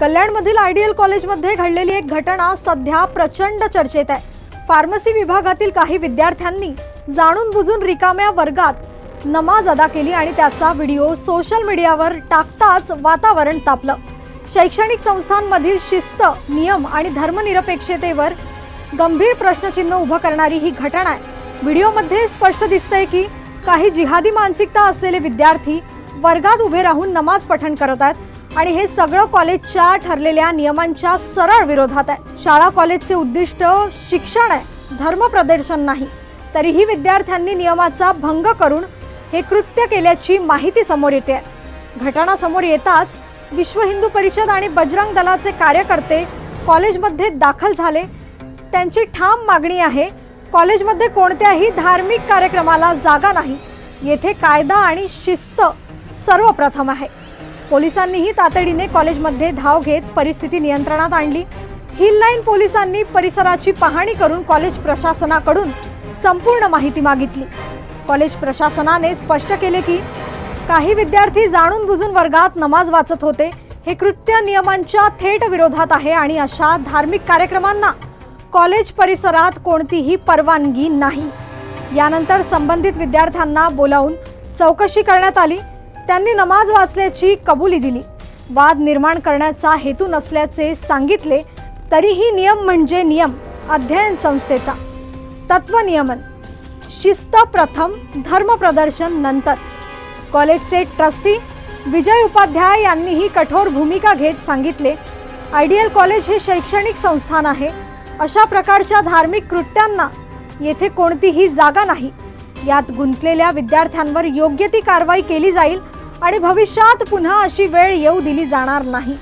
कल्याणमधील ideal कॉलेजमध्ये घडलेली एक घटना सध्या प्रचंड चर्चेत आहे. फार्मसी विभागातील काही विद्यार्थ्यांनी जाणून बुजून रिकाम्या वर्गात नमाज अदा केली आणि त्याचा व्हिडिओ सोशल मीडियावर टाकताच वातावरण तापलं. शैक्षणिक संस्थांमधील शिस्त नियम आणि धर्मनिरपेक्षतेवर गंभीर प्रश्नचिन्ह उभं करणारी ही घटना आहे. व्हिडिओमध्ये स्पष्ट दिसतंय की काही जिहादी मानसिकता असलेले विद्यार्थी वर्गात उभे राहून नमाज पठण करत आहेत. आणि हे सगळं कॉलेजच्या ठरलेल्या नियमांच्या सरळ विरोधात आहे. शाळा कॉलेजचे उद्दिष्ट शिक्षण आहे धर्मप्रदर्शन नाही. तरीही विद्यार्थ्यांनी नियमाचा भंग करून हे कृत्य केल्याची माहिती समोर येते. आहे घटना समोर येताच विश्व हिंदू परिषद आणि बजरंग दलाचे कार्यकर्ते कॉलेजमध्ये दाखल झाले. त्यांची ठाम मागणी आहे कॉलेजमध्ये कोणत्याही धार्मिक कार्यक्रमाला जागा नाही. येथे कायदा आणि शिस्त सर्वप्रथम आहे. पोलिसांनीही तातडीने कॉलेजमध्ये धाव घेत परिस्थिती नियंत्रणात आणली. हिल लाईन पोलिसांनी परिसराची पाहणी करून कॉलेज प्रशासनाकडून संपूर्ण माहिती मागितली. कॉलेज प्रशासनाने स्पष्ट केले की काही विद्यार्थी जाणून बुजून वर्गात नमाज वाचत होते. हे कृत्य नियमांच्या थेट विरोधात आहे आणि अशा धार्मिक कार्यक्रमांना कॉलेज परिसरात कोणतीही परवानगी नाही. यानंतर संबंधित विद्यार्थ्यांना बोलावून चौकशी करण्यात आली. त्यांनी नमाज वाचल्याची कबुली दिली. वाद निर्माण करण्याचा हेतू नसल्याचे सांगितले तरीही नियम म्हणजे नियम अध्ययन संस्थेचा. तत्वनियमन शिस्त प्रथम धर्मप्रदर्शन नंतर. कॉलेजचे ट्रस्टी विजय उपाध्याय यांनीही कठोर भूमिका घेत सांगितले आयडियल कॉलेज हे शैक्षणिक संस्थान आहे अशा प्रकारच्या धार्मिक कृत्यांना येथे कोणतीही जागा नाही. यात गुंतलेल्या विद्यार्थ्यांवर योग्य ती कारवाई केली जाईल आणि भविष्यात पुन्हा अशी वेळ येऊ दिली जाणार नाही.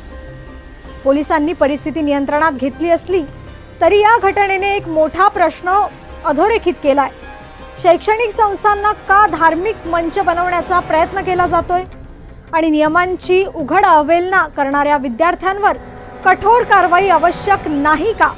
पोलिसांनी परिस्थिती नियंत्रणात घेतली असली तरी या घटनेने एक मोठा प्रश्न अधोरेखित केलाय. शैक्षणिक संस्थांना का धार्मिक मंच बनवण्याचा प्रयत्न केला जातोय? आणि नियमांची उघड अवहेलना करणाऱ्या विद्यार्थ्यांवर कठोर कारवाई आवश्यक नाही का?